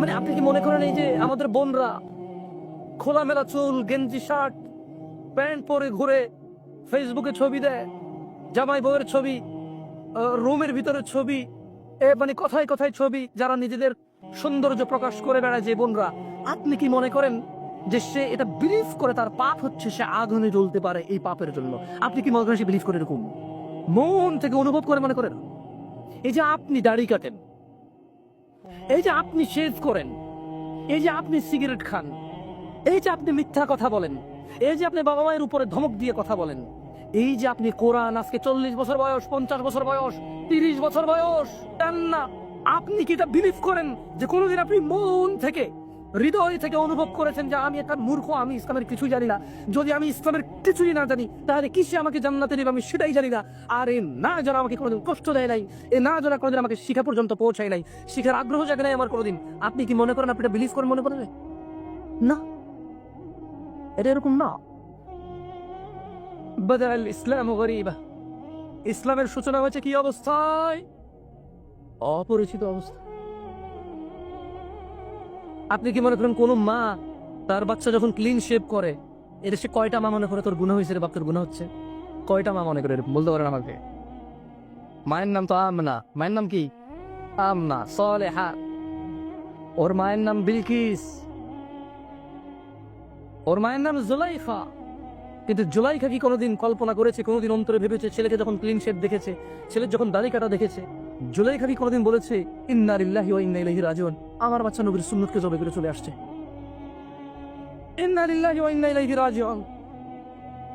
মানে আপনি কি মনে করেন এই যে আমাদের বোনরা খোলামেলা চুল, গেঞ্জি, শার্ট, প্যান্ট পরে ঘুরে ফেসবুকে ছবি দেয়, জামাই বউয়ের ছবি রুমের ভিতরে ছবি, এ মানে কথায় কথায় ছবি যারা নিজেদের সৌন্দর্য প্রকাশ করে বেড়ায় যে বোনরা, আপনি কি মনে করেন যে সে এটা বিলিভ করে তার পাপ হচ্ছে সে আগুনে জ্বলতে পারে এই পাপের জন্য? আপনি কি মনে করেন সে বিলিভ করে এরকম? মন থেকে অনুভব করে মনে করেন? এই যে আপনি দাড়ি কাটেন এই যে আপনি শেষ করেন, এই যে আপনি সিগারেট খান, এই যে আপনি মিথ্যা কথা বলেন, এই যে আপনি বাবা মায়ের উপরে ধমক দিয়ে কথা বলেন, এই যে আপনি কোরআন, আজকে চল্লিশ বছর বয়স, পঞ্চাশ বছর বয়স, তিরিশ বছর বয়স না, আপনি কি এটা বিলিভ করেন যে কোনোদিন আপনি মন থেকে হৃদয় থেকে অনুভব করেছেন যে আমি একটা মূর্খ, আমি ইসলামের কিছুই জানি না। যদি আমি ইসলামের কিছুই না জানি, তাহলে কিসে আমাকে জান্নাতে নেবে আমি সেটাই জানি না। আর এ না, যারা আমাকে কোনোদিন কষ্ট দেয় নাই, এ না যারা কোনোদিন আমাকে শিখা পর্যন্ত পৌঁছায় নাই, শিখার আগ্রহ জাগে নাই আমার কোনোদিন। আপনি কি মনে করেন আপনি এটা বিলিভ করেন, মনে করেন? না। এটা এরকম না। বদল ইসলাম গরিবা। ইসলামের সূচনা হয়েছে কি অবস্থায়? অপরিচিত অবস্থা। আপনি কি মনে করেন কোন মা তার বাচ্চা যখন ক্লিন শেভ করে এদেশে কয়টা মা মনে করে তোর গুণা হয়েছে রে বাপ, তোর গুণ হচ্ছে? কয়টা মা মনে করে? বলতে পারেন আমাকে। মায়ের নাম তো আমনা। মায়ের নাম কি? আমনা সলেহা। ওর মায়ের নাম বিলকিস। ওর মায়ের নাম জুলাইফা কিন্তু জুলাইখা কি কোনোদিন কল্পনা করেছে, কোনোদিন অন্তরে ভেবেছে? ছেলেকে যখন ক্লিন শেড দেখেছে, ছেলের যখন দাড়ি কাটা দেখেছে জুলাইখা কি কোনোদিন বলেছে ওয়া ইন্না ইলাইহি রাজিউন। আমার বাচ্চা নবীর সুন্নতকে জবে করে চলে আসছে। ওয়া ইন্না ইলাইহি রাজিউন।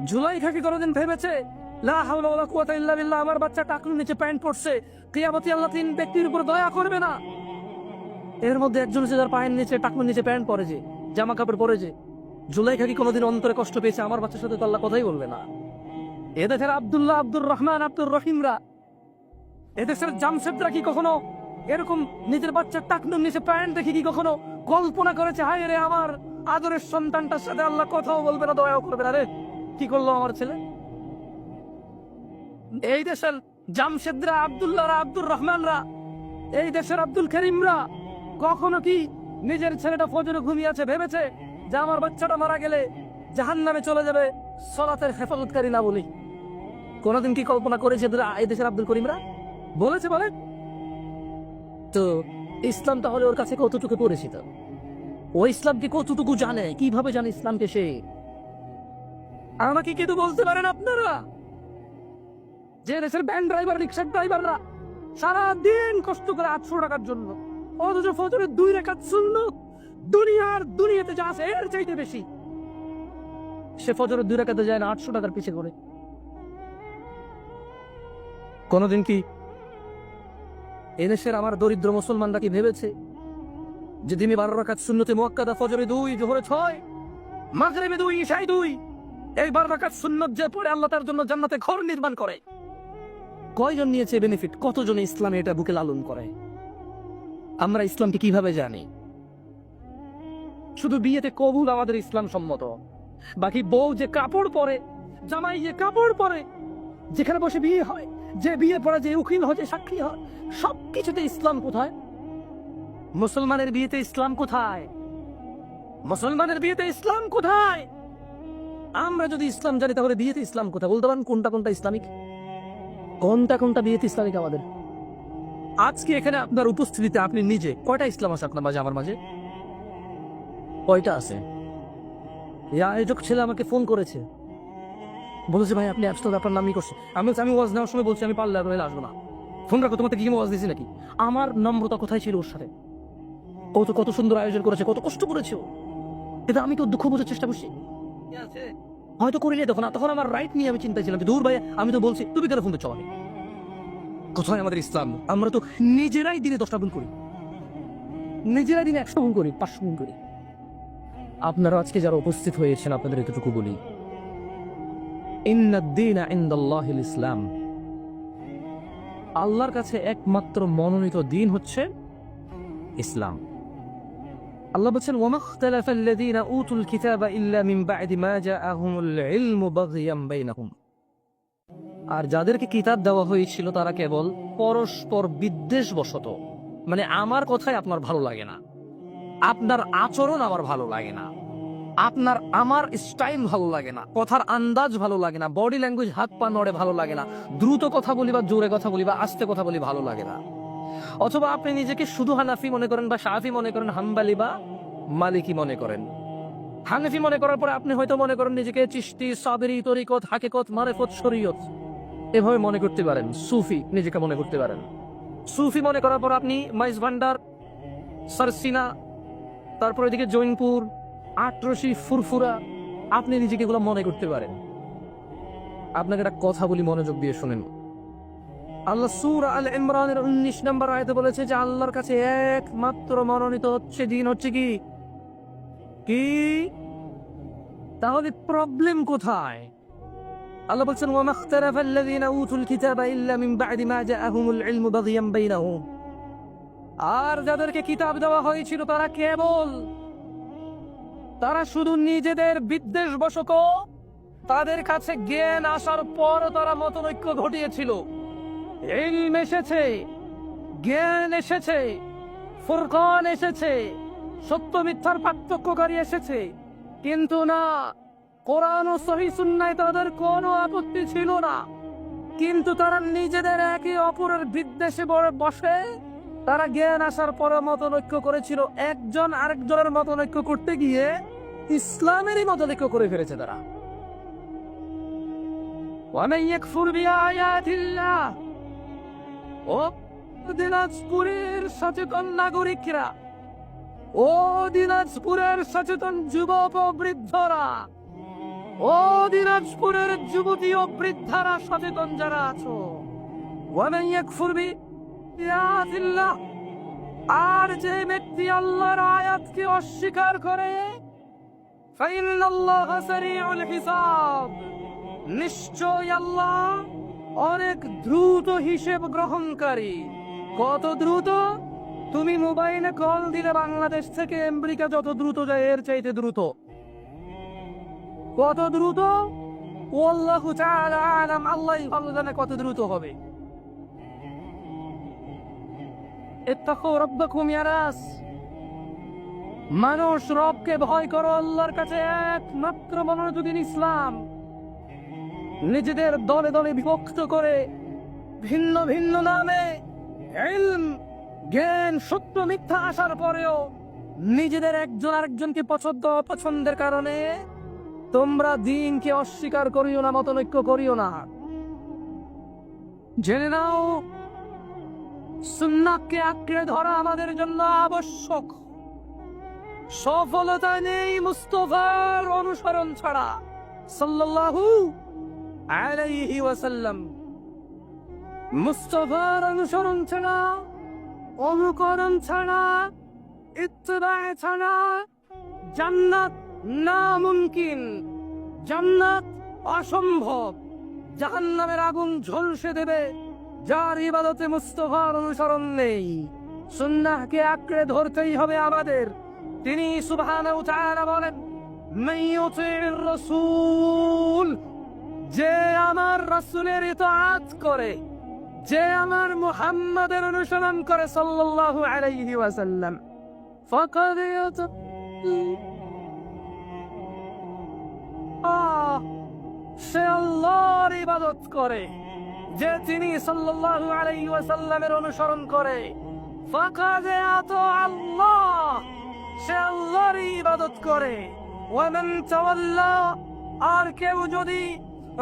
জুলাইখা কি কোনোদিন ভেবেছে, লা হাওলা কুওয়াতা ইল্লা বিল্লাহ, আমার বাচ্চা নিচে প্যান্ট পরছে, কিয়ামতে আল্লাহ তিন ব্যক্তির উপর দয়া করবে না। এর মধ্যে একজন আছে যার পায়ের নিচে টাকলুর নিচে প্যান্ট পরে যে জামা কাপড় পরে যে। জুলাইখা কি কোনোদিন অন্তরে কষ্ট পেয়েছে, আমার বাচ্চার সাথে তো আল্লাহ কথাই বলবে না। এদেশের আব্দুল্লাহ আব্দুর রহমান, আব্দুর রহিমরা এদেশের জামশেদরা কি কখনো এরকম নিজের বাচ্চার টাকনুর নিচে প্যান্ট দেখে কি কখনো কল্পনা করেছে, হায় রে আমার আদরের সন্তানটার সাথে আল্লাহ কথাও বলবে না, দয়াও করবে না রে কি করল আমার ছেলে? এই দেশের জামশেদরা, আব্দুল্লাহরা, আব্দুর রহমানরা, এই দেশের আব্দুল করিমরা কখনো কি নিজের ছেলেটা ফজরে ঘুমিয়ে আছে ভেবেছে যে আমার বাচ্চাটা মারা গেলে জাহান নামে চলে যাবে, সলাতের হেফাজতকারী না বলি? কোনোদিন কি কল্পনা করেছে এই দেশের আব্দুল করিমরা? বলেছে বলে তো ইসলাম তাহলে ওর কাছে কতটুকু পরিচিত? ও ইসলামকে কতটুকু জানে? কীভাবে জানে ইসলামকে সে? আমাকে কিন্তু বলতে পারেন আপনারা? যে দেশের ভ্যান ড্রাইভার রিক্সার ড্রাইভাররা সারা দিন কষ্ট করে আটশো টাকার জন্য, অথচ ফজরের দুই রেখা শূন্য দুনিয়ার দুনিয়াতে যা আছে এর চাইতে বেশি। সে ফজরের দুই রেখাতে যায় না, আটশো টাকার পিছে করে। কোনোদিন কি এদেশের আমার দরিদ্র মুসলমানরা কি ভেবেছে যে দিনে বারো রাখাত শূন্যতে মোয়াক্কাদা, ফজরে দুই, জোহরে ছয়, মাগরেবে দুই ইশাই দুই এই বারো রাখাত শূন্যত যে পড়ে আল্লাহ তার জন্য জান্নাতে ঘর নির্মাণ করে। কয়জন নিয়েছে বেনিফিট কতজন ইসলামে এটা বুকে লালন করে? আমরা ইসলামকে কীভাবে জানি? শুধু বিয়েতে কবুল আমাদের ইসলাম সম্মত। বাকি বউ যে কাপড় পরে, জামাই যে কাপড় পরে, যেখানে বসে বিয়ে হয় যে বিয়ে পড়া যে উকিল যে সাক্ষী হয়, সব কিছুতে ইসলাম কোথায়? মুসলমানের বিয়েতে ইসলাম কোথায়? মুসলমানের বিয়েতে ইসলাম কোথায়? আমরা যদি ইসলাম জানি, তাহলে বিয়েতে ইসলাম কোথায়? বলতে পারেন, কোনটা কোনটা ইসলামিক? কোনটা কোনটা বিয়েতে ইসলামিক আমাদের? আজকে এখানে আপনার উপস্থিতিতে আপনি নিজে, কয়টা ইসলাম আছে আপনার মাঝে, আমার মাঝে? কয়টা আছে? আয়োজক ছেলে আমাকে ফোন করেছে। বলেছে ভাই আপনি অ্যাপস আপনার নামই করছে আমি বলছি, আমি ওয়াজ নেওয়ার সময় বলছি আমি পারলে নইলে আসব না। ফোন রাখো তোমাকে কি ওয়াজ দিয়েছি নাকি? আমার নম্রতা কোথায় ছিল ওর সাথে? ও তো কত সুন্দর আয়োজন করেছে কত কষ্ট করেছে ও। কিন্তু আমি তো দুঃখ বোঝার চেষ্টা করছি? হয়তো করিলে তখন তখন আমার রাইট নিয়ে আমি চিন্তা ছিলাম দূর ভাই আমি তো বলছি তুমি কেন ফোন দিচ্ছ আমি কোথায় আমাদের ইসলাম? আমরা তো নিজেরাই দিনে দশটা গুণ করি। নিজেরাই দিনে একশো গুণ করি পাঁচশো গুণ করি। আপনারা আজকে যারা উপস্থিত হয়েছেন আপনাদের এতটুকু বলি ইসলাম। আল্লাহর কাছে একমাত্র মনোনীত দিন হচ্ছে ইসলাম। আল্লাহ বলছেন উতুল আর যাদেরকে কিতাব দেওয়া হয়েছিল তারা কেবল পরস্পর বিদ্বেষবশত। মানে আমার কথাই আপনার ভালো লাগে না। আপনার আচরণ আমার ভালো লাগে না। আপনার, আমার স্টাইল ভালো লাগে না, কথার আন্দাজ ভালো লাগে না বডি ল্যাঙ্গুয়েজ হাত পা নড়ে ভালো লাগে না, দ্রুত কথা বলি বা জোরে কথা বলি বা আস্তে কথা বলি ভালো লাগে না। অথবা আপনি নিজেকে শুধু হানাফি মনে করেন বা সাহাফি মনে করেন, হাম্বালি বা মালিকি মনে করেন। হানাফি মনে করার পরে আপনি হয়তো মনে করেন নিজেকে চিস্তি সাবেরি তরিকত, হাকিকত, মারেফত, শরীয়ত, এভাবে মনে করতে পারেন, সুফি নিজেকে মনে করতে পারেন। সুফি মনে করার পর আপনি মাইজ ভান্ডার সারসিনা, তারপর এদিকে জৈনপুর আটরশি ফুরফুরা, আপনি নিজেকে এগুলো মনে করতে পারেন। আপনাকে একটা কথা বলি, মনোযোগ দিয়ে শুনেন। আল্লাহ সুর আল ইমরানের উনিশ নম্বর আয়তে বলেছে যে, আল্লাহর কাছে একমাত্র মনোনীত হচ্ছে দিন হচ্ছে কি? কি? তাহলে প্রবলেম কোথায়? আল্লাহ বলছেন, ওয়া মাখতারাফা আল্লাযীনা উতুল কিতাবা ইল্লা মিন বা'দি মা জাআহুমুল ইলমু বাগিয়ান বাইনাহুম। আর যাদেরকে কিতাব দেওয়া হয়েছিল, তারা কেবল তারা শুধু নিজেদের বিদ্বেষ বশত তাদের কাছে জ্ঞান আসার পর তারা মতনৈক্য ঘটিয়েছিল। ইলম এসেছে, জ্ঞান এসেছে, ফুরকান এসেছে, সত্য মিথ্যার পার্থক্যকারী এসেছে। কিন্তু না, কোরআন ও সহি সুন্নায় তাদের কোনো আপত্তি ছিল না। কিন্তু তারা নিজেদের একে অপরের বিদ্বেষে বসে তারা জ্ঞান আসার পরে মতনৈক্য করেছিল। একজন আরেকজনের মতনৈক্য করতে গিয়ে ইসলামেরই মতনৈক্য করে ফেলেছে তারা। ও দিনাজপুরের সচেতন দিনাজপুরের সচেতন বৃদ্ধরা। দিনাজপুরের যুবতী ও বৃদ্ধারা সচেতন যারা আছো। ওয়ানাইয়াক ফুরবি আর যে ব্যক্তি আল্লাহর আয়াতকে অস্বীকার করে নিশ্চয় আল্লাহ অনেক দ্রুত হিসেব গ্রহণকারী। কত দ্রুত? তুমি মোবাইলে কল দিলে বাংলাদেশ থেকে আমেরিকা যত দ্রুত যায়, এর চাইতে দ্রুত। কত দ্রুত? আল্লাহ আলাম আল্লাহ ভালো জানে কত দ্রুত হবে। মানুষ রবকে ভয় করো, আল্লাহর কাছে একমাত্র দিন ইসলাম। নিজেদের দলে দলে বিভক্ত করে ভিন্ন ভিন্ন নামে জ্ঞান, সত্য, মিথ্যা আসার পরেও নিজেদের একজন আরেকজনকে পছন্দ, অপছন্দের কারণে তোমরা দিনকে অস্বীকার করিও না, মতনৈক্য করিও না। জেনে নাও সুন্নাহকে আঁকড়ে ধরা আমাদের জন্য আবশ্যক। সফলতা নেই মুস্তফার অনুসরণ ছাড়া। সাল্লাল্লাহু আলাইহি ওয়াসাল্লাম। মুস্তফার অনুসরণ ছাড়া, অনুকরণ ছাড়া, ইত্তেবা ছাড়া জান্নাত না মুমকিন জান্নাত অসম্ভব। জাহান্নামের আগুন ঝলসে দেবে। যার ইবাদতে মুস্তফার অনুসরণ নেই। সুন্নাহকে আঁকড়ে ধরতেই হবে আমাদের। তিনি তাআলা বলেন, মান যে আমার রাসূলের ইতাআত করে, যে আমার মুহাম্মাদের অনুসরণ করে সাল্লাল্লাহু আলাইহি ওয়াসাল্লাম। ফাকাদ সে আল্লাহর ইবাদত করে। যে তিনি সাল্লাল্লাহু আলাইহি ওয়াসাল্লামের অনুসরণ করে। ফাকাদ আল্লাহ, সে আল্লাহর ইবাদত করে। ওয়ামান তাওয়াল্লা, আর কেউ যদি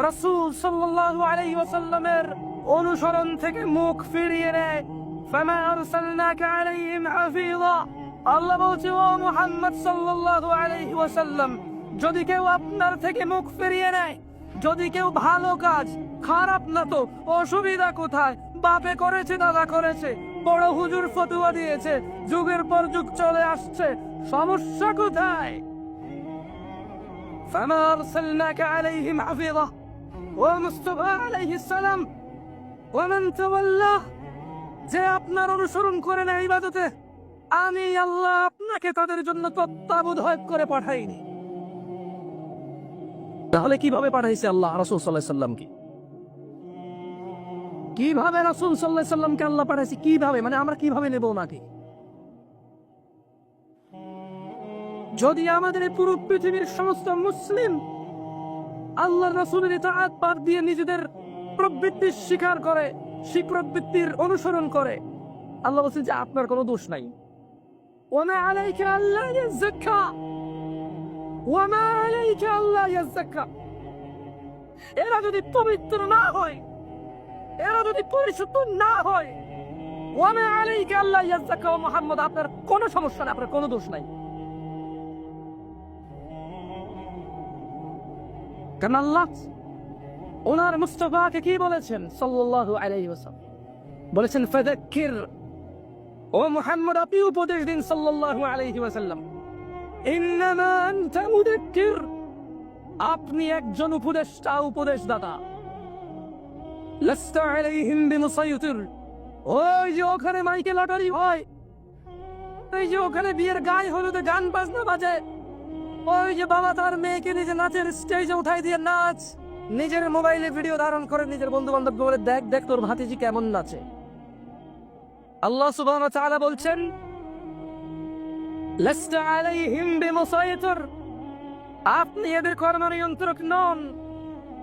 রাসূল সাল্লাল্লাহু আলাইহি ওয়াসাল্লামের অনুসরণ থেকে মুখ ফিরিয়ে নেয়, ফামা আরসালনাকা আলাইহিম হাফিযা। আল্লাহ বলছে, ও মুহাম্মদ সাল্লাল্লাহু আলাইহি ওয়াসাল্লাম, যদি কেউ আপনার থেকে মুখ ফিরিয়ে নেয়, যদি কেউ ভালো কাজ খারাপ না তো অসুবিধা কোথায় বাপে করেছে দাদা করেছে বড় হুজুর ফতুয়া দিয়েছে যুগের পর যুগ চলে আসছে সমস্যা কোথায় فما أرسلناك عليهم حفيظة ومصطفى عليه السلام ومن تولى যে আপনার অনুসরণ করে না ইবাদতে আমি আল্লাহ আপনাকে তাদের জন্য তত্ত্বাবধায়ক করে পাঠাইনি তাহলে কিভাবে পাঠাইছে আল্লাহ রসুল সাল্লাহ সাল্লামকে কীভাবে রসুল সাল্লাহ সাল্লামকে আল্লাহ পাঠাইছে? কীভাবে? মানে আমরা কীভাবে নেব ওনাকে? যদি আমাদের পুরো পৃথিবীর সমস্ত মুসলিম আল্লাহ রাসূলের ইতাআত বাদ দিয়ে নিজেদের প্রবৃত্তির স্বীকার করে সেই প্রবৃত্তির অনুসরণ করে, আল্লাহ বলছেন যে আপনার কোনো দোষ নাই। এরা যদি পবিত্র না হয় এরা যদি পরিশুদ্ধ না হয় আলাইকা আল্লাহ আপনার কোনো সমস্যা আপনার কোনো দোষ নাই। ওনার মুস্তফাকে কি বলেছেন? সাল্লাল্লাহু বলেছেন ও মুহাম্মদ, আপনি উপদেশ দিন সাল্লাল্লাহু আলাইহি আপনি একজন উপদেষ্টা, উপদেশদাতা। ওই যে ওখানে মাইকে যে ওখানে বিয়ের গায়ে গান বাজনা বাজে। ওই যে বাবা তার মেয়েকে নিজে নাচের স্টেজে উঠাই দিয়ে নাচ। নিজের মোবাইলে ভিডিও ধারণ করে নিজের বন্ধু বান্ধব বলে, দেখ দেখ তোর ভাতিজি কেমন নাচে। আল্লাহ তাআলা বলছেন আপনি এদের কর্ম নিয়ন্ত্রক নন।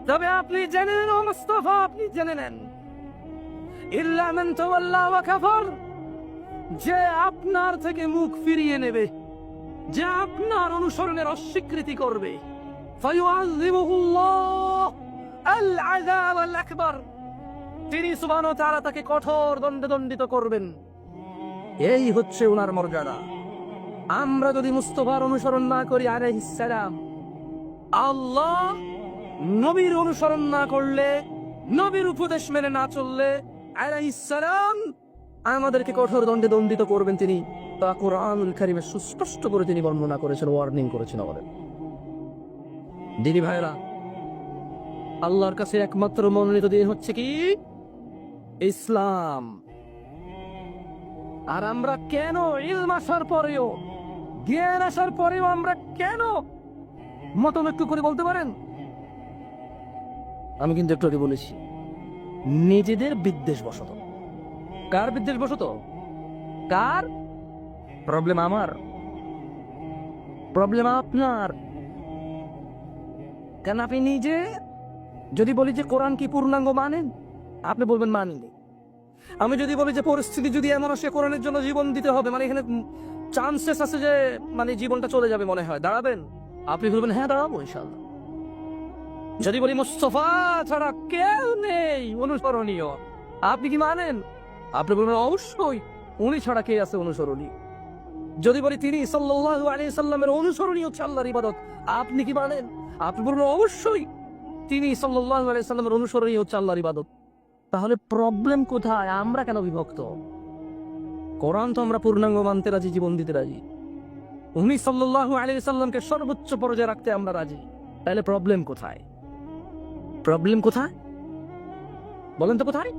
তবে আপনি জেনে নেন মুস্তাফা, আপনি জেনে নেন। যে আপনার থেকে মুখ ফিরিয়ে নেবে, যে আপনার অনুসরণের অস্বীকৃতি করবে। তিনি ওয়া তাআলা তাকে কঠোর দণ্ডে দণ্ডিত করবেন। এই হচ্ছে ওনার মর্যাদা। আমরা যদি মুস্তফার অনুসরণ না করি আরে সালাম, আল্লাহ নবীর অনুসরণ না করলে, নবীর উপদেশ মেনে না চললে, আলাইহিস সালাম, আমাদেরকে কঠোর দণ্ডে দণ্ডিত করবেন তিনি। তা কোরআনুল কারিমে সুস্পষ্ট করে তিনি বর্ণনা করেছেন ওয়ার্নিং করেছেন আমাদের। দিদি ভাইরা আল্লাহর কাছে একমাত্র মনোনীত দিন হচ্ছে কি? ইসলাম। আর আমরা কেন ইলম আসার পরেও, জ্ঞান আসার পরেও আমরা কেন মতনৈক্য করে বলতে পারেন? আমি কিন্তু একটু আগে বলেছি, নিজেদের বিদ্বেষ বসত কার বিদ্বেষ বসত কার? প্রবলেম আমার। প্রবলেম আপনার। কেন আপনি নিজে? যদি বলি যে কোরআন কি পূর্ণাঙ্গ মানেন, আপনি বলবেন মানিনি। আমি যদি বলি যে পরিস্থিতি যদি এমন আসে, কোরআনের জন্য জীবন দিতে হবে মানে এখানে চান্সেস আছে যে মানে জীবনটা চলে যাবে মনে হয়। দাঁড়াবেন? আপনি বলবেন হ্যাঁ দাঁড়াবো ইনশাল্লাহ যদি বলি মুস্তফা ছাড়া কেউ নেই, অনুসরণীয়। আপনি কি মানেন? আপনি বলবেন, অবশ্যই, উনি ছাড়া কে আছে অনুসরণীয় যদি বলি তিনি আলাইহি সাল্লামের অনুসরণীয় হচ্ছে আল্লাহর ইবাদত, আপনি কি মানেন? আপনি বলবেন, অবশ্যই, তিনি আলাইহি সাল্লামের অনুসরণীয় হচ্ছে আল্লাহর ইবাদত। তাহলে প্রবলেম কোথায়? আমরা কেন বিভক্ত? কোরআন তো আমরা পূর্ণাঙ্গ মানতে রাজি, জীবন দিতে রাজি। উনি সাল্লাল্লাহু আলাইহি সাল্লামকে সর্বোচ্চ পর্যায়ে রাখতে আমরা রাজি। তাহলে প্রবলেম কোথায়? প্রবলেম কোথায়? বলেন তো কোথায়?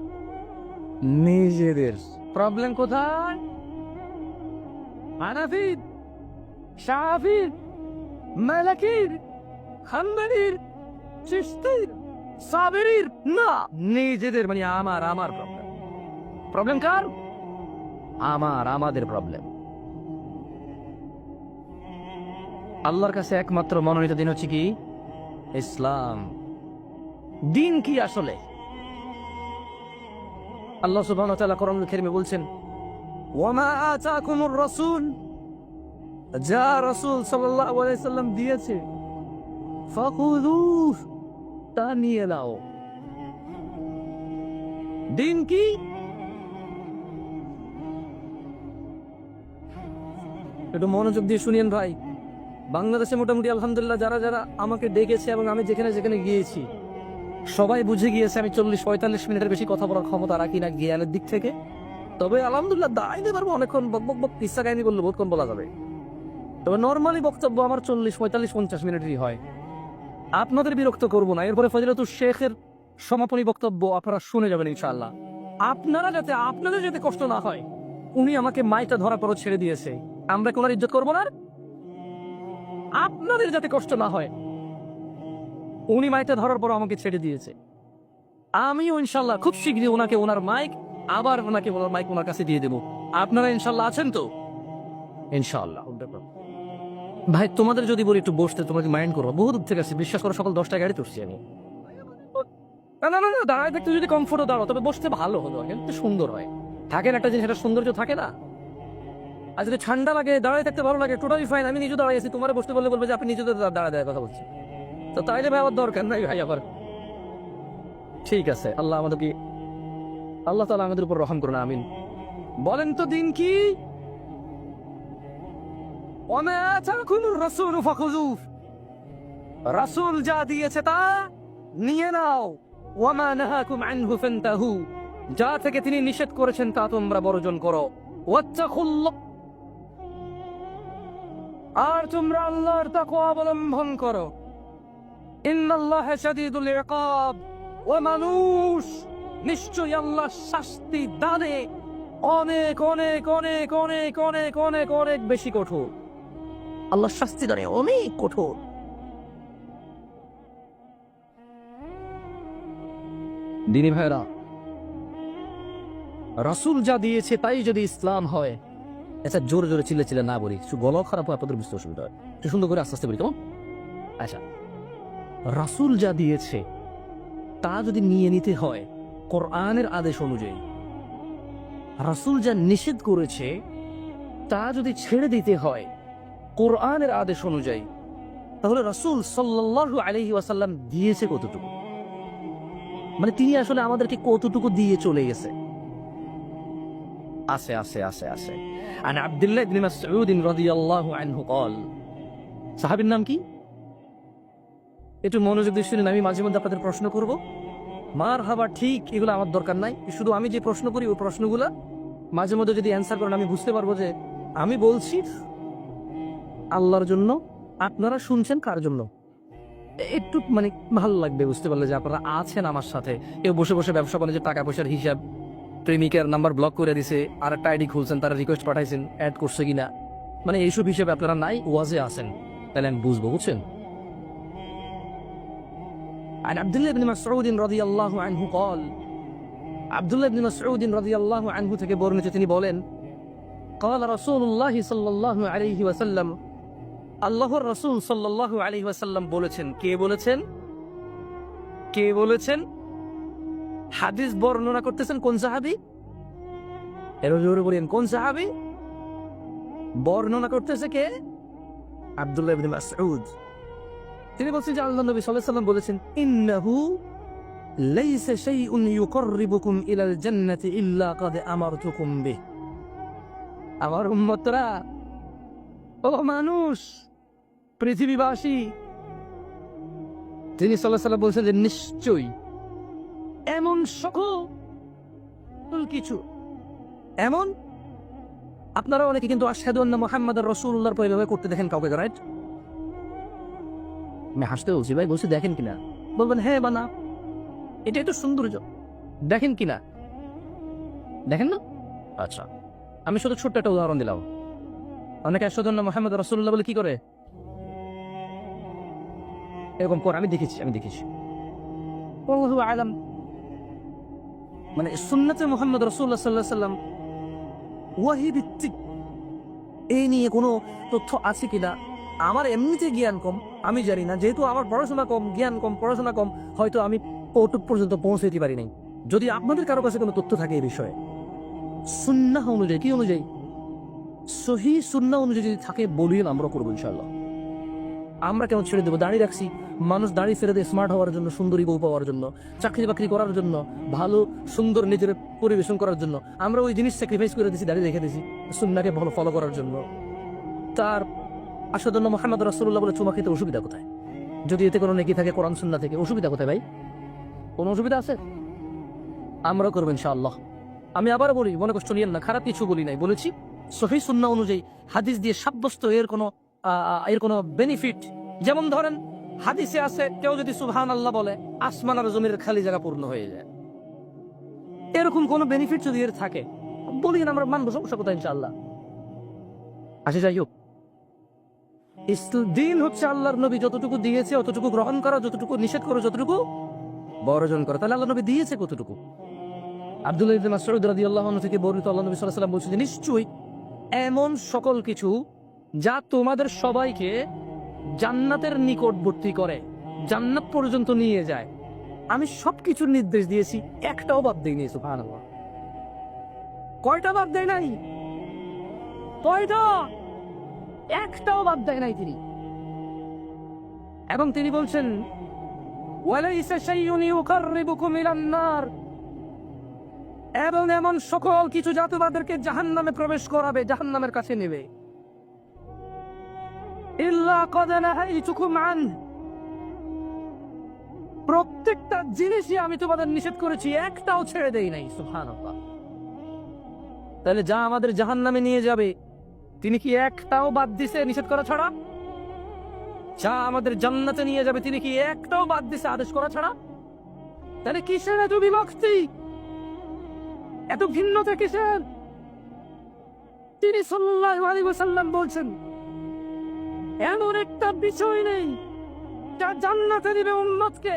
নিজেদের। প্রবলেম কোথায়? হানাফির শাফির মালাকির হাম্বালির চিস্তির সাবেরির। না নিজেদের মানে আমার আমার প্রবলেম প্রবলেম কার? আমার আমাদের প্রবলেম আল্লাহর কাছে একমাত্র মনোনীত দিন হচ্ছে কি? ইসলাম। দিন কি আসলে? আল্লাহ সুবহানাহু ওয়া তাআলা কোরআনুল কারীমে বলছেন, ওয়ামা আতাকুমুর রাসূল। যা রাসূল সাল্লাল্লাহু আলাইহি সাল্লাম দিয়েছে ফাকুযুহ তা নিয়ে নাও। দিন কি? একটু মনোযোগ দিয়ে শুনিয়েন ভাই। বাংলাদেশে মোটামুটি আলহামদুলিল্লাহ যারা যারা আমাকে ডেকেছে এবং আমি যেখানে যেখানে গিয়েছি সবাই বুঝে গিয়েছে আমি চল্লিশ, পঁয়তাল্লিশ মিনিটের বেশি কথা বলার ক্ষমতা রাখি না জ্ঞানের দিক থেকে। তবে আলহামদুলিল্লাহ দাঁড়াইতে পারব অনেকক্ষণ বক বক বক কিসা কাহিনী বললে, বহুক্ষণ বলা যাবে। তবে নর্মালি বক্তব্য আমার চল্লিশ, পঁয়তাল্লিশ, পঞ্চাশ মিনিটেরই হয়। আপনাদের বিরক্ত করব না, এরপরে ফজিলাতুর শেখের সমাপনী বক্তব্য আপনারা শুনে যাবেন ইনশাল্লাহ আপনারা যাতে, আপনাদের যাতে কষ্ট না হয়, উনি আমাকে মাইটা ধরা পরও ছেড়ে দিয়েছে। আমরা কি ওনার ইজ্জত করব না? আপনাদের যাতে কষ্ট না হয় উনি মাইকটা ধরার পর আমাকে ছেড়ে দিয়েছে। আমিও ইনশাল্লাহ খুব শীঘ্রই ওনাকে ওনার মাইক আবার ওনাকে ওনার মাইক ওনার কাছে দিয়ে দেবো। আপনারা ইনশাল্লাহ আছেন তো? ইনশাল্লাহ ভাই তোমাদের যদি বলি একটু বসতে তোমাকে মাইন্ড করো। বহু দূর থেকে আসছি বিশ্বাস করো সকাল দশটা গাড়ি তুলছি আমি। না না না দাঁড়ায় থাকতে যদি কমফোর্টও দাঁড়ো তবে বসতে ভালো হলো কিন্তু সুন্দর হয়। থাকে না একটা জিনিস একটা সৌন্দর্য থাকে না। আর যদি ঠান্ডা লাগে দাঁড়ায় থাকতে ভালো লাগে টোটালি ফাইন আমি নিজে দাঁড়াই আছি তোমার বসতে বললে বলবে যে আপনি নিজে দাঁড়ায় দাঁড়ায় কথা বলছি। তো তাইলে ভাই আমার দরকার নাই ভাই আবার। ঠিক আছে, আল্লাহ আমাদেরকে আল্লাহ তালা আমাদের উপর রহম করুন, আমিন। বলেন তো দিন কি? রাসুল যা দিয়েছে তা নিয়ে নাও। ওয়ামা নাহাকুম আনহু ফান্তাহু। যা থেকে তিনি নিষেধ করেছেন তা তোমরা বর্জন করো। ওয়াত্তাকুল্লাহ আর তোমরা আল্লাহর তাকে অবলম্বন করো। ইন্নাল্লাহ শাদীদুল ইকাব। ও মানুষ নিশ্চয়ই আল্লাহ শাস্তি দানে অনেক অনেক অনেক অনেক অনেক অনেক অনেক বেশি কঠোর। আল্লাহ শাস্তি দানে অনেক কঠোর। দিনী ভাইরা রাসূল যা দিয়েছে তাই যদি ইসলাম হয় আচ্ছা জোরে জোরে চিল্লে চিল্লে না বলি গলাও খারাপ হয় আপনাদের বুঝতে অসুবিধা হয়। সুন্দর করে আস্তে আস্তে বলি কেমন? আচ্ছা রাসূল যা দিয়েছে তা যদি নিয়ে নিতে হয় কোরআনের আদেশ অনুযায়ী রাসূল যা নিষেধ করেছে তা যদি ছেড়ে দিতে হয় কোরআনের আদেশ অনুযায়ী তাহলে রাসূল সাল্লাল্লাহু আলাইহি ওয়াসাল্লাম দিয়েছে কতটুকু মানে তিনি আসলে আমাদেরকে কতটুকু দিয়ে চলে গেছে আছে আছে আছে আছে আন আব্দুল্লাহ ইবনে মাসউদ রাদিয়াল্লাহু আনহু قال সাহাবীর নাম কি একটু মনোযোগ দিয়ে শুনুন, আমি মাঝে মধ্যে আপনাদের প্রশ্ন করব। মার হাবা ঠিক, এগুলো আমার দরকার নাই। শুধু আমি যে প্রশ্ন করি, ওই প্রশ্নগুলো মাঝে মধ্যে যদি অ্যান্সার করেন, আমি বুঝতে পারব যে আমি বলছি আল্লাহর জন্য, আপনারা শুনছেন কার জন্য? একটু মানে ভালো লাগবে বুঝতে পারলে যে আপনারা আছেন আমার সাথে। কেউ বসে বসে ব্যবসা বাণিজ্যের টাকা পয়সার হিসাব, প্রেমিকের নাম্বার ব্লক করে দিছে আর একটা আইডি খুলছেন, তারা রিকোয়েস্ট পাঠাইছেন অ্যাড করছে কিনা। মানে এইসব হিসেবে আপনারা নাই, ওয়াজে আছেন। তাহলে আমি বুঝব, বুঝছেন? عن عبد الله بن مسعود رضي الله عنه قال عبد الله بن مسعود رضي الله عنه থেকে বর্ণিত তিনি বলেন قال رسول الله صلى الله عليه وسلم আল্লাহর রাসূল সাল্লাল্লাহু আলাইহি ওয়াসাল্লাম বলেছেন কে বলেছেন কে বলেছেন হাদিস বর্ণনা করতেছেন কোন সাহাবী এর জোরে বলেন কোন সাহাবী বর্ণনা করতেছে কে আব্দুল্লাহ ইবনে মাসউদ তিনি বলছেন যে আল্লাহ নবী আলাইহি বলেছেন, ইন্নাহু আমার উম্মতরা, ও মানুষ, পৃথিবীবাসী, তিনি সাল্লাম বলছেন যে নিশ্চয়ই এমন সকল কিছু, এমন, আপনারা অনেকে কিন্তু আন্না মুহাম্মাদ রাসূলুল্লাহর পর এভাবে করতে দেখেন কাউকে রাইট আমি হাসতে বলছি ভাই বলছি দেখেন কিনা বলবেন হ্যাঁ বা না এটাই তো সৌন্দর্য দেখেন কিনা দেখেন না আচ্ছা আমি শুধু ছোট্ট একটা উদাহরণ দিলাম অনেকে আশহাদু মোহাম্মদ রাসূলুল্লাহ বলে কি করে এরকম করে আমি দেখেছি আমি দেখেছি আলাম মানে সুন্নাতে মোহাম্মদ রাসূলুল্লাহ সাল্লাল্লাহু আলাইহি সাল্লাম ওয়াহি ভিত্তিক এই নিয়ে কোনো তথ্য আছে কিনা আমার এমনিতে জ্ঞান কম, আমি জানি না, যেহেতু আমার পড়াশোনা কম, জ্ঞান কম, পড়াশোনা কম, হয়তো আমি কৌতুক পর্যন্ত পৌঁছাইতে পারি নাই। যদি আপনাদের কারও কাছে কোনো তথ্য থাকে এই বিষয়ে? সুন্নাহ অনুযায়ী, কি অনুযায়ী? সহি সুন্না অনুযায়ী যদি থাকে বলিয়ে আমরা করব ইনশাল্লাহ আমরা কেন ছেড়ে দেবো? দাঁড়িয়ে রাখছি। মানুষ দাঁড়িয়ে ফেলে দেয় স্মার্ট হওয়ার জন্য, সুন্দরী বউ পাওয়ার জন্য, চাকরি বাকরি করার জন্য, ভালো, সুন্দর নিজের পরিবেশন করার জন্য। আমরা ওই জিনিস স্যাক্রিফাইস করে দিছি, দাঁড়িয়ে রেখে দিছি সুন্নাকে ভালো ফলো করার জন্য। তার আসাদন্য মোহাম্মদ রাসুল্লাহ বলে চুমা খেতে অসুবিধা কোথায়? যদি এতে কোনো নেকি থাকে, কোরআন সুন্না থেকে, অসুবিধা কোথায় ভাই? কোনো অসুবিধা আছে? আমরা করব ইনশাআল্লাহ। আমি আবার বলি, মনে কষ্ট নিয়েন না, খারাপ কিছু বলি নাই, বলেছি, সহি সুন্না অনুযায়ী হাদিস দিয়ে সাব্যস্ত এর কোনো এর কোনো বেনিফিট যেমন ধরেন, হাদিসে আছে, কেউ যদি সুবহান আল্লাহ বলে, আসমান আর জমির খালি জায়গা পূর্ণ হয়ে যায়। এরকম কোনো বেনিফিট যদি এর থাকে বলি আমরা মানবো, সমস্যা কোথায় ইনশাআল্লাহ? আসে যাই হোক। দিন হচ্ছে আল্লাহর নবী যতটুকু দিয়েছে, অতটুকু গ্রহণ করা, যতটুকু নিষেধ করো, যতটুকু বর্জন করা। তাহলে আল্লাহ নবী দিয়েছে কতটুকু? আব্দুল্লাহ ইবনে মাসউদ রাদিয়াল্লাহু থেকে বর্ণিত আল্লাহ নবী সাল্লাল্লাহু আলাইহি নিশ্চয়ই এমন সকল কিছু যা তোমাদের সবাইকে জান্নাতের নিকটবর্তী করে, জান্নাত পর্যন্ত নিয়ে যায়। আমি সবকিছুর নির্দেশ দিয়েছি, একটাও বাদ দিইনি সুবহানাল্লাহ। কয়টা বাদ দেয় নাই? কয়টা? একটাও বাদ দেয় নাই তিনি। এবং তিনি বলছেন এবং এমন সকল কিছু যা তোমাদেরকে জাহান্নামে প্রবেশ করাবে, জাহান্নামের কাছে নেবে। প্রত্যেকটা জিনিসই আমি তোমাদের নিষেধ করেছি, একটাও ছেড়ে দেই নাই, সুবহানাল্লাহ। তাহলে যা আমাদের জাহান্নামে নিয়ে যাবে তিনি কি একটাও বাদ দিছে নিষেধ করা ছাড়া? যা আমাদের জান্নাতে নিয়ে যাবে, তিনি কি একটাও বাদ দিছে আদেশ করা ছাড়া? তাহলে কিসের এত বিভক্তি? এত ভিন্নতা কিসের? তিনি ওয়াসাল্লাম বলছেন, এমন একটা বিষয় নেই যা জান্নাতে দিবে উম্মতকে,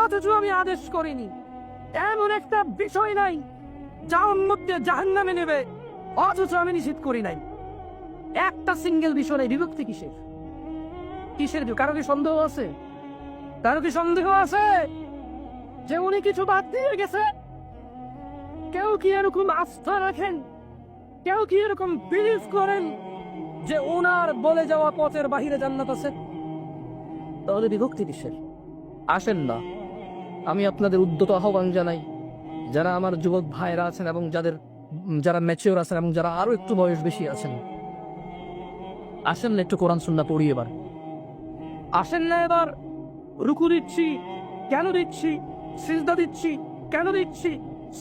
অথচ আমি আদেশ করিনি। এমন একটা বিষয় নাই যা উম্মতকে জাহান্নামে নেবে, অথচ আমি নিষেধ করি নাই। একটা সিঙ্গেল বিষয় নেই, বিভক্তি কিসের? কিসের কারও কি সন্দেহ আছে? কারও কি সন্দেহ আছে যে উনি কিছু বাদ দিয়ে গেছে? কেউ কি এরকম আস্থা রাখেন? কেউ কি এরকম বিলিভ করেন যে ওনার বলে যাওয়া পথের বাহিরে জান্নাত আছে? তাহলে বিভক্তি কিসের? আসেন না। আমি আপনাদের উদ্যত আহ্বান জানাই, যারা আমার যুবক ভাইরা আছেন এবং যাদের, যারা ম্যাচিওর আছেন এবং যারা আরও একটু বয়স বেশি আছেন আসেন না, একটু কোরআন সুন্না পড়ি এবার। আসেন না এবার। রুকু দিচ্ছি, কেন দিচ্ছি, সিজদা দিচ্ছি, কেন দিচ্ছি,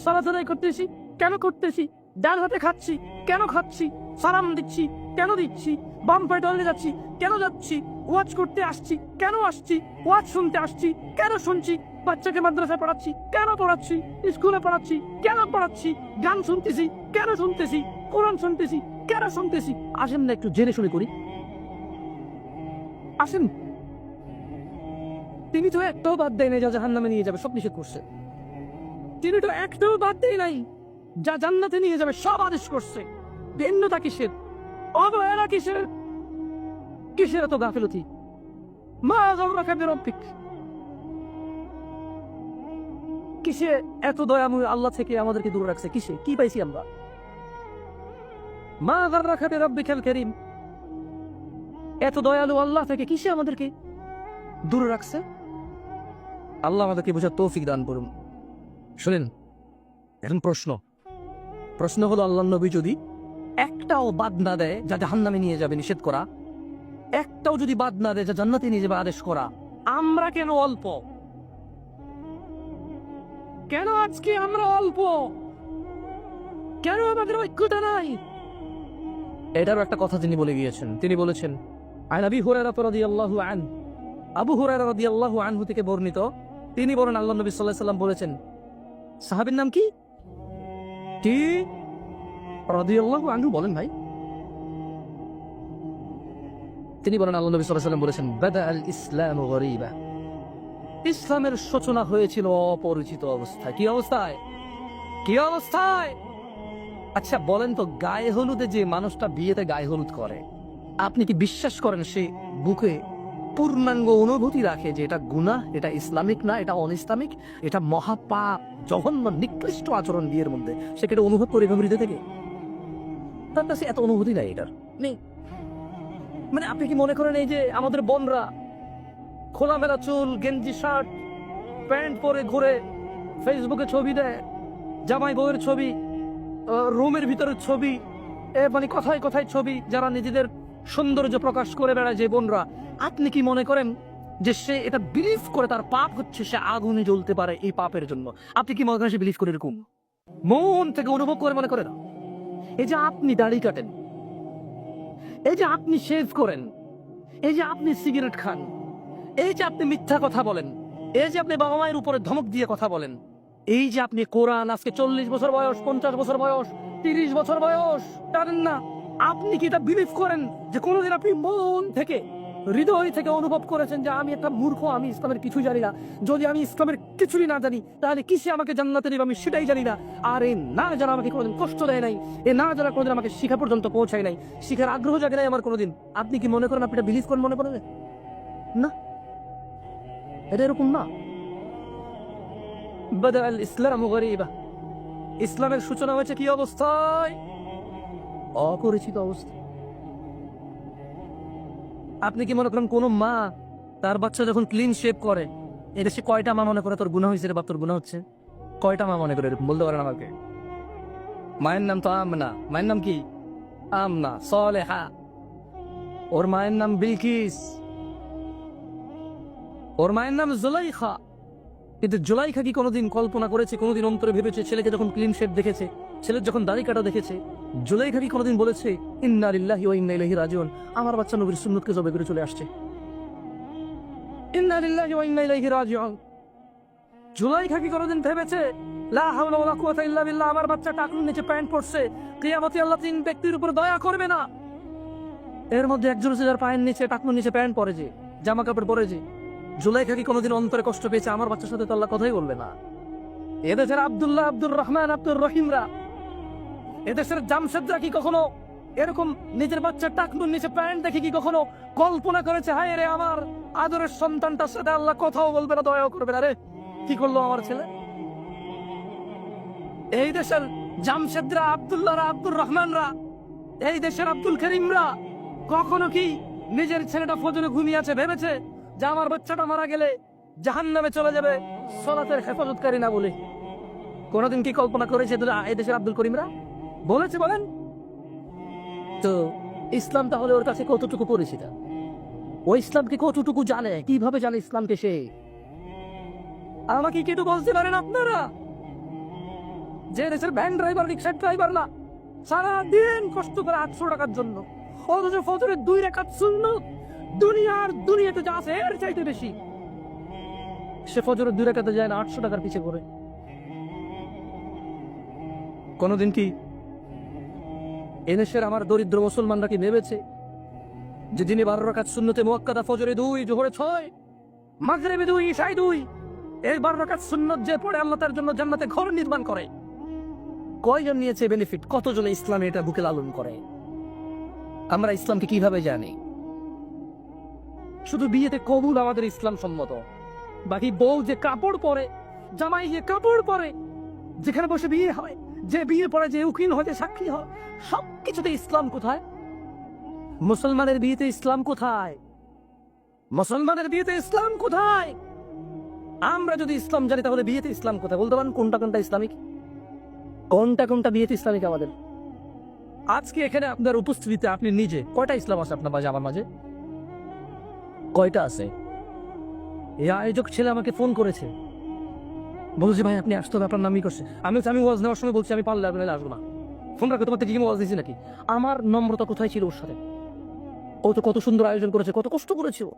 সালাত আদায় করতেছি, কেন করতেছি, ডান হাতে খাচ্ছি, কেন খাচ্ছি, সালাম দিচ্ছি, কেন দিচ্ছি, বাম পায়ে টয়লেটে যাচ্ছি, কেন যাচ্ছি, ওয়াজ করতে আসছি, কেন আসছি, ওয়াজ শুনতে আসছি, কেন শুনছি, বাচ্চাকে মাদ্রাসায় পড়াচ্ছি, কেন পড়াচ্ছি, স্কুলে পড়াচ্ছি, কেন পড়াচ্ছি, গান শুনতেছি, কেন শুনতেছি, কোরআন শুনতেছি কেন শুনতেছি? আসেন না একটু জেনে শুনে করি। আসেন। তিনি তো একটাও বাদ দেয় নাই যা জাহান নামে নিয়ে যাবে, সব নিষেধ করছে। তিনি তো একটাও বাদ দেয় নাই যা জান্নাতে নিয়ে যাবে, সব আদেশ করছে। ভিন্নতা কিসের? অবহেলা কিসের? কিসের এত গাফিলতি? মা গৌরকা বিরব্বিক। কিসে এত দয়াময় আল্লাহ থেকে আমাদেরকে দূরে রাখছে? কিসে? কি পাইছি আমরা? মা গৌরকা বিরব্বিকাল করিম। এত দয়ালু আল্লাহ থেকে কিসে আমাদেরকে দূরে রাখছে? আল্লাহ আমাদেরকে বোঝার তৌফিক দান করুন। শুনেন, এখন প্রশ্ন। প্রশ্ন হলো, আল্লাহ নবী যদি একটাও বাদ না দেয়, যা জাহান্নামে নিয়ে যাবে নিষেধ করা, একটাও যদি বাদ না দেয়, যা জান্নাতে নিয়ে যাবে আদেশ করা, আমরা কেন অল্প? কেন আজকে আমরা অল্প? কেন আমাদের ঐক্যতা নাই? এটারও একটা কথা তিনি বলে গিয়েছেন। তিনি বলেছেন, আন আবি হুরায়রা রাদিয়াল্লাহু আন আবু হুরায়রা রাদিয়াল্লাহু আনহু থেকে বর্ণিত, তিনি বলেন, আল্লাহ নবী আলাইহি সাল্লাম বলেছেন, সাহাবীর নাম কি? কি? রাদিয়াল্লাহু আনহু বলেন ভাই। তিনি বলেন, আল্লাহ নবী সাল্লাম বলেছেন বাদা আল ইসলাম গরীবা। ইসলামের সূচনা হয়েছিল অপরিচিত অবস্থায়। কি অবস্থায়? কি অবস্থায়? আচ্ছা বলেন তো, গায়ে হলুদে যে মানুষটা বিয়েতে গায়ে হলুদ করে, আপনি কি বিশ্বাস করেন সে বুকে পূর্ণাঙ্গ অনুভূতি রাখে যে এটা গুনাহ, এটা ইসলামিক না, এটা অনইসলামিক এটা মহাপাপ, জঘন্য, নিকৃষ্ট আচরণ বিয়ের মধ্যে? সে কি এটা অনুভব করে হৃদয় থেকে? তার কাছে এত অনুভূতি নাই এটার। নেই। মানে আপনি কি মনে করেন এই যে আমাদের বোনরা খোলামেলা চুল, গেঞ্জি, শার্ট, প্যান্ট পরে ঘুরে ফেসবুকে ছবি দেয়, জামাই বউয়ের ছবি রুমের ভিতরের ছবি মানে কথায় কথায় ছবি যারা নিজেদের সৌন্দর্য প্রকাশ করে বেড়ায় যে বোনরা, আপনি কি মনে করেন যে সে এটা বিলিভ করে তার পাপ হচ্ছে সে আগুনে জ্বলতে পারে এই পাপের জন্য? আপনি কি মনে করেন সে বিলিভ করে এরকম? মন থেকে অনুভব করে মনে করে না? এই যে আপনি দাড়ি কাটেন, এই যে আপনি শেভ করেন, এই যে আপনি সিগারেট খান, এই যে আপনি মিথ্যা কথা বলেন, এই যে আপনি বাবা মায়ের উপরে ধমক দিয়ে কথা বলেন এই যে আপনি কোরআন, আজকে চল্লিশ বছর বয়স, পঞ্চাশ বছর বয়স, তিরিশ বছর বয়স, জানেন না? আপনি কি এটা বিলিভ করেন যে কোনোদিন আপনি মন থেকে, হৃদয় থেকে অনুভব করেছেন যে আমি একটা মূর্খ, আমি ইসলামের কিছু জানি না। যদি আমি ইসলামের কিছুই না জানি, তাহলে কিসে আমাকে জান্নাতে দেবে আমি সেটাই জানি না। আর এই না জানা আমাকে কোনোদিন কষ্ট দেয় নাই, এ না জানা কোনোদিন আমাকে শিখা পর্যন্ত পৌঁছায় নাই। শিখার আগ্রহ জাগে নাই আমার কোনোদিন। আপনি কি মনে করেন আপনি এটা বিলিভ করেন মনে করেন না। এটা এরকম না। বাদা আল ইসলাম গরিবা ইসলামের সূচনা হয়েছে কি অবস্থায়? অপরিচিত অবস্থা। আপনি কি মনে করেন কোন মা তার বাচ্চা যখন ক্লিন শেপ করে এটা সে কয়টা মা মনে করে তোর গুণা হয়েছে রে বাপ তোর গুণা হচ্ছে? কয়টা মা মনে করে এরকম? বলতে পারেন আমাকে। মায়ের নাম তো আমনা। মায়ের নাম কি? আমনা সলেহা। ওর মায়ের নাম বিলকিস। ওর মায়ের নাম জুলাইখা। কিন্তু জুলাইখা কি কোনোদিন কল্পনা করেছে, কোনোদিন অন্তরে ভেবেছে, ছেলেকে যখন ক্লিন শেপ দেখেছে, ছেলের যখন দাড়ি কাটা দেখেছে, জুলাইখা কি কোনোদিন বলেছে, ইন্না লিল্লাহি ওয়া ইন্না ইলাইহি রাজিউন, আমার বাচ্চা নবীর সুন্নতকে জবে করে চলে আসছে ইন্না লিল্লাহি ওয়া ইন্না ইলাইহি রাজিউন জুলাইখা কি কোনোদিন ভেবেছে, লা হাওলা ওয়ালা কুওয়াতা ইল্লা বিল্লাহ, আমার বাচ্চা টাকলুর নিচে প্যান্ট পরছে, কিয়ামতে আল্লাহ তিন ব্যক্তির উপর দয়া করবে না এর মধ্যে একজন আছে যার পায়ের নিচে টাকলুর নিচে প্যান্ট পরে যে, জামা কাপড় পরে যে জুলাইখা কি কোনোদিন অন্তরে কষ্ট পেয়েছে? আমার বাচ্চার সাথে তো আল্লাহ কথাই বলবে না। এদেশের আব্দুল্লাহ আব্দুর রহমান, আব্দুর রহিমরা, এদেশের জামশেদরা কি কখনো এরকম নিজের বাচ্চার টাকনুর নিচে প্যান্ট দেখে কি কখনো কল্পনা করেছে? হায় রে আমার আদরের সন্তানটার সাথে আল্লাহ কথাও বলবে না, দয়াও করবে না রে। কি করল আমার ছেলে? এই দেশের জামশেদরা, আব্দুল্লাহরা, আব্দুর রহমানরা, এই দেশের আব্দুল করিমরা কখনো কি নিজের ছেলেটা ফজরে ঘুমিয়ে আছে ভেবেছে? যে আমার বাচ্চাটা মারা গেলে জাহান নামে চলে যাবে, সলাতের হেফাজতকারী না বলে। কোনোদিন কি কল্পনা করেছে এদের- এই দেশের আব্দুল করিমরা? বলেছে বলেন। তো ইসলাম তাহলে ওর কাছে কতটুকু পরিচিত? ও ইসলামকে কতটুকু জানে? কীভাবে জানে ইসলামকে সে? আমাকে কি বলতে পারেন আপনারা? যে দেশের ভ্যান ড্রাইভার রিক্সা ড্রাইভার না, সারাদিন কষ্ট করে আটশো টাকার জন্য, অথচ ফজরের দুই রেখাত শূন্য দুনিয়ার দুনিয়াতে যা আছে, এর চাইতে বেশি। সে ফজরের দুই রেখাতে যায় না, আটশো টাকার পিছে করে কোনোদিন কি এদেশের আমার দরিদ্র মুসলমানরা কি ভেবেছে যে যিনি বারো রাকাত শূন্যতে মোয়াক্কাদা, ফজরে দুই, জোহরে ছয়, মাগরেবে দুই ইশাই দুই, এই বারো রাকাত সুন্নত যে পড়ে, আল্লাহ তার জন্য জান্নাতে ঘর নির্মাণ করে। কয়জন নিয়েছে বেনিফিট কতজনে ইসলামে এটা বুকে লালন করে? আমরা ইসলামকে কীভাবে জানি? শুধু বিয়েতে কবুল আমাদের ইসলাম সম্মত বাকি বউ যে কাপড় পরে, জামাই যে কাপড় পরে, যেখানে বসে বিয়ে হয়, যে বিয়ে পরে যে উকিল হতে সাক্ষী হয় সব কিছুতে ইসলাম কোথায়? মুসলমানের বিয়েতে ইসলাম কোথায়? মুসলমানের বিয়েতে ইসলাম কোথায়? আমরা যদি ইসলাম জানি, তাহলে বিয়েতে ইসলাম কোথায়? বলতে পারেন, কোনটা কোনটা ইসলামিক? কোনটা কোনটা বিয়েতে ইসলামিক আমাদের? আজকে এখানে আপনার উপস্থিতিতে আপনি নিজে, কয়টা ইসলাম আছে আপনার মাঝে, আমার মাঝে? কয়টা আছে? এই আয়োজক ছেলে আমাকে ফোন করেছে। বলছি, ভাই, আপনি আসতে হবে, আপনার নামই করছে। আমি আমি ওয়াজ নেওয়ার সময় বলছি, আমি পারলে আপনার আসব না। ফোন রাখো, তোমার থেকে ওয়াজ দিয়েছি নাকি? আমার নম্রতা কোথায় ছিল ওর সাথে? ও তো কত সুন্দর আয়োজন করেছে, কত কষ্ট করেছে ও।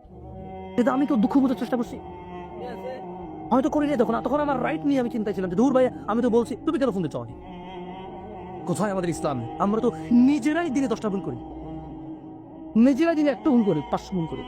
কিন্তু আমি তো দুঃখ বোঝার চেষ্টা করছি। হয়তো করি করিনি তখন তখন আমার রাইট নিয়ে আমি চিন্তায় ছিলাম যে, দূর ভাই আমি তো বলছি, তুমি কেন ফোন দিচ্ছ কোথায় আমাদের ইসলাম? আমরা তো নিজেরাই দিনে দশটা ভুল করি। নিজেরাই দিনে একটা ভুল করি পাঁচশো ভুল করি।